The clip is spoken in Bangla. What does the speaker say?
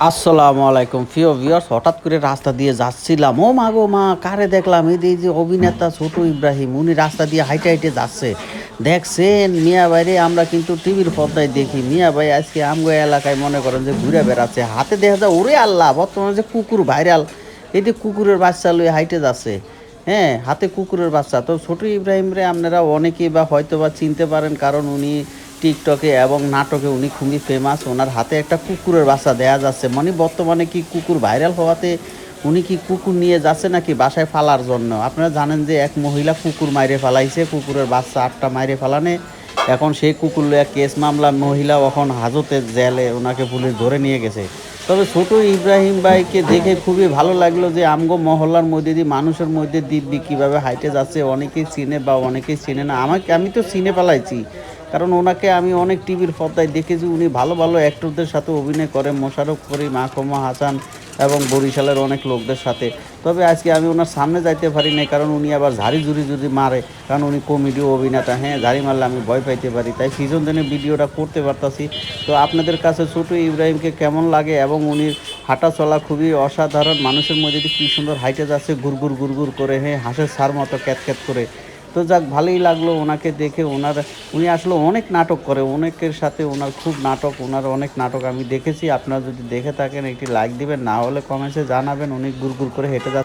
আসসালামু আলাইকুম। প্রিয় ভিউয়ার্স হঠাৎ করে রাস্তা দিয়ে যাচ্ছিলাম। ও মা গো, মা, কারে দেখলাম? এই যে- অভিনেতা ছোট ইব্রাহিম, উনি রাস্তা দিয়ে হাইটে হাইটে যাচ্ছে। দেখছেন, মিয়া বাইরে আমরা কিন্তু টিভির পর্দায় দেখি। মিয়া ভাই আজকে আমগো এলাকায় মনে করেন যে ঘুরে বেড়াচ্ছে। হাতে দেখা যায়, ওরে আল্লাহ, বর্তমানে যে কুকুর ভাইরাল। এই যে কুকুরের বাচ্চা লয়ে হাইটে যাচ্ছে। হ্যাঁ হাতে কুকুরের বাচ্চা। তো ছোট ইব্রাহিম রে, আপনারা অনেকেই বা হয়তো বা চিনতে পারেন, কারণ উনি টিকটকে এবং নাটকে উনি খুবই ফেমাস ওনার হাতে একটা কুকুরের বাচ্চা দেয়া যাচ্ছে। মানে বর্তমানে কি কুকুর ভাইরাল হওয়াতে উনি কি কুকুর নিয়ে যাচ্ছে নাকি বাসায় ফালার জন্য? আপনারা জানেন যে এক মহিলা কুকুর মাইরে ফালাইছে, কুকুরের বাচ্চা আটটা মাইরে ফালানে। এখন সেই কুকুর লইয়া কেস মামলা মহিলা এখন হাজতে জেলে, ওনাকে পুলিশ ধরে নিয়ে গেছে। তবে ছোট ইব্রাহিম ভাইকে দেখে খুবই ভালো লাগল যে আমগো মহল্লার মধ্যে দিয়ে, মানুষের মধ্যে দিব্যি কীভাবে হাইটে যাচ্ছে, অনেকেই চিনে বা অনেকেই চিনে না। আমাকে, আমি তো চিনে পালাইছি কারণ ওনাকে আমি অনেক টিভির পর্দায় দেখেছি। উনি ভালো ভালো অ্যাক্টরদের সাথে অভিনয় করে মোশারফ করিম মাহকমা হাসান এবং বরিশালের অনেক লোকদের সাথে। তবে আজকে আমি ওনার সামনে যাইতে পারি না কারণ উনি আবার ঝাড়ি ঝুড়ি যদি মারে, কারণ উনি কমেডি অভিনেতা। হ্যাঁ ঝাড়ি মারলে আমি ভয় পাইতে পারি, তাই সিজন দিনে ভিডিওটা করতে পারতাছি। তো আপনাদের কাছে ছোট ইব্রাহিমকে কেমন লাগে এবং উনি হাঁটা চলা খুবই অসাধারণ। মানুষের মধ্যে কী সুন্দর হাইটে যাচ্ছে গুড়গুর গুড়গুর করে হ্যাঁ হাঁসের সার মতো ক্যাত ক্যাত করে। তো যাক, ভালোই লাগল ওনাকে দেখে। ওনার, উনি আসলে অনেক নাটক করে, অনেকের সাথে ওনার খুব নাটক, ওনার অনেক নাটক আমি দেখেছি। আপনারা যদি দেখে থাকেন, একটি লাইক দিবেন, না হলে কমেন্টসে জানাবেন। উনি গুড় গুড় করে হেঁটে যাচ্ছে।